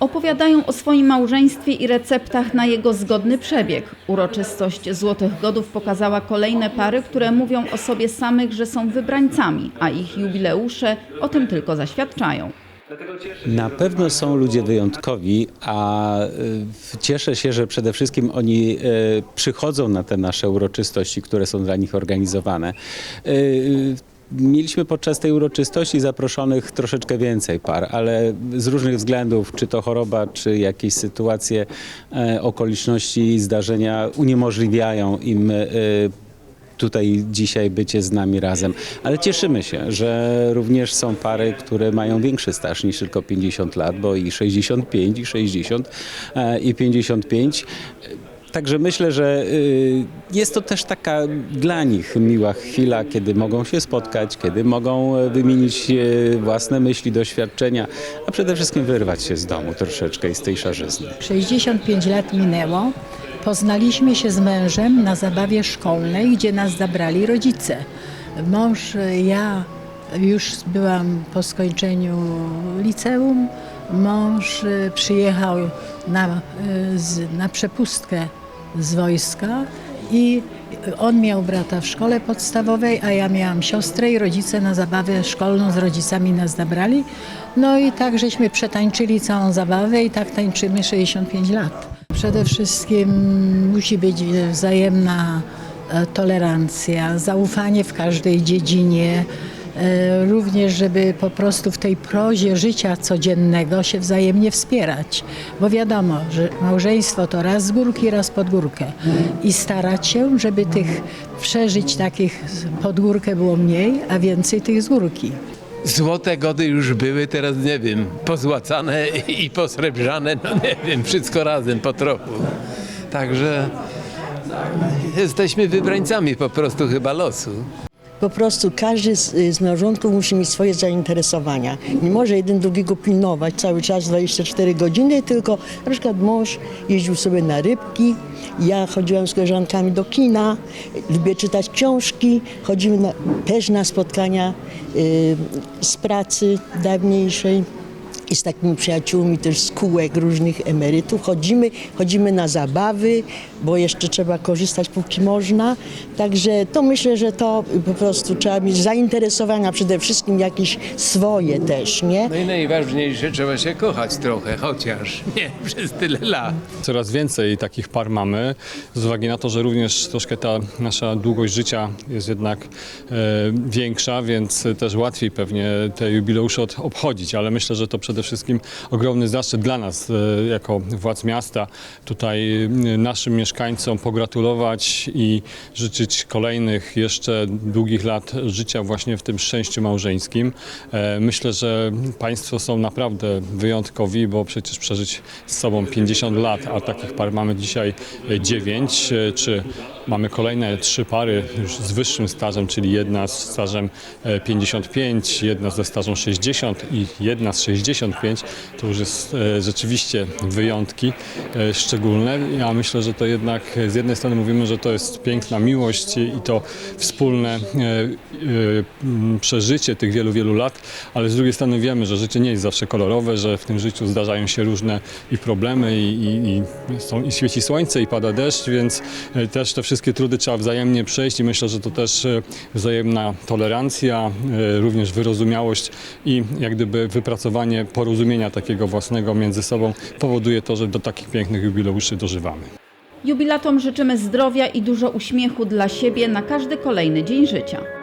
Opowiadają o swoim małżeństwie i receptach na jego zgodny przebieg. Uroczystość Złotych Godów pokazała kolejne pary, które mówią o sobie samych, że są wybrańcami, a ich jubileusze o tym tylko zaświadczają. Na pewno są ludzie wyjątkowi, a y, cieszę się, że przede wszystkim oni y, przychodzą na te nasze uroczystości, które są dla nich organizowane. Mieliśmy podczas tej uroczystości zaproszonych troszeczkę więcej par, ale z różnych względów, czy to choroba, czy jakieś sytuacje, e, okoliczności, zdarzenia uniemożliwiają im e, tutaj dzisiaj bycie z nami razem. Ale cieszymy się, że również są pary, które mają większy staż niż tylko 50 lat, bo i 65, i 60, e, i 55. Także myślę, że y, jest to też taka dla nich miła chwila, kiedy mogą się spotkać, kiedy mogą e, wymienić e, własne myśli, doświadczenia, a przede wszystkim wyrwać się z domu troszeczkę i z tej szarzyzny. 65 lat minęło. Poznaliśmy się z mężem na zabawie szkolnej, gdzie nas zabrali rodzice. Mąż, ja już byłam po skończeniu liceum. Mąż przyjechał na, na przepustkę z wojska i on miał brata w szkole podstawowej, a ja miałam siostrę i rodzice na zabawę szkolną z rodzicami nas zabrali. No i tak żeśmy przetańczyli całą zabawę i tak tańczymy 65 lat. Przede wszystkim musi być wzajemna e, tolerancja, zaufanie w każdej dziedzinie. E, Również, żeby po prostu w tej prozie życia codziennego się wzajemnie wspierać. Bo wiadomo, że małżeństwo to raz z górki, raz pod górkę. I starać się, żeby tych przeżyć takich pod górkę było mniej, a więcej tych z górki. Złote gody już były, teraz nie wiem, pozłacane i posrebrzane, no nie wiem, wszystko razem po trochu. Także jesteśmy wybrańcami po prostu chyba losu. Po prostu każdy z, z małżonków musi mieć swoje zainteresowania. Nie może jeden drugiego pilnować cały czas 24 godziny, tylko na przykład mąż jeździł sobie na rybki, ja chodziłam z koleżankami do kina, lubię czytać książki, chodzimy na, też na spotkania y, z pracy dawniejszej i z takimi przyjaciółmi też z kółek różnych emerytów. Chodzimy, chodzimy na zabawy, bo jeszcze trzeba korzystać póki można. Także to myślę, że to po prostu trzeba mieć zainteresowania przede wszystkim jakieś swoje też, nie? No i najważniejsze, trzeba się kochać trochę, chociaż nie przez tyle lat. Coraz więcej takich par mamy, z uwagi na to, że również troszkę ta nasza długość życia jest jednak e, większa, więc też łatwiej pewnie te jubileusze od, obchodzić, ale myślę, że to przede wszystkim ogromny zaszczyt dla nas e, jako władz miasta, tutaj e, naszym mieszkańcom pogratulować i życzyć kolejnych jeszcze długich lat życia właśnie w tym szczęściu małżeńskim. E, Myślę, że Państwo są naprawdę wyjątkowi, bo przecież przeżyć z sobą 50 lat, a takich par mamy dzisiaj 9, czy mamy kolejne trzy pary już z wyższym stażem, czyli jedna z stażem e, 55, jedna ze stażem 60 i jedna z 65, to już jest e, rzeczywiście wyjątki e, szczególne. Ja myślę, że to jednak z jednej strony mówimy, że to jest piękna miłość i to wspólne e, e, przeżycie tych wielu, wielu lat, ale z drugiej strony wiemy, że życie nie jest zawsze kolorowe, że w tym życiu zdarzają się różne i problemy i, i, i, są, i świeci słońce i pada deszcz, więc e, też te wszystkie trudy trzeba wzajemnie przejść i myślę, że to też e, wzajemna tolerancja, e, również wyrozumiałość i jak gdyby wypracowanie porozumienia takiego własnego między sobą powoduje to, że do takich pięknych jubileuszy dożywamy. Jubilatom życzymy zdrowia i dużo uśmiechu dla siebie na każdy kolejny dzień życia.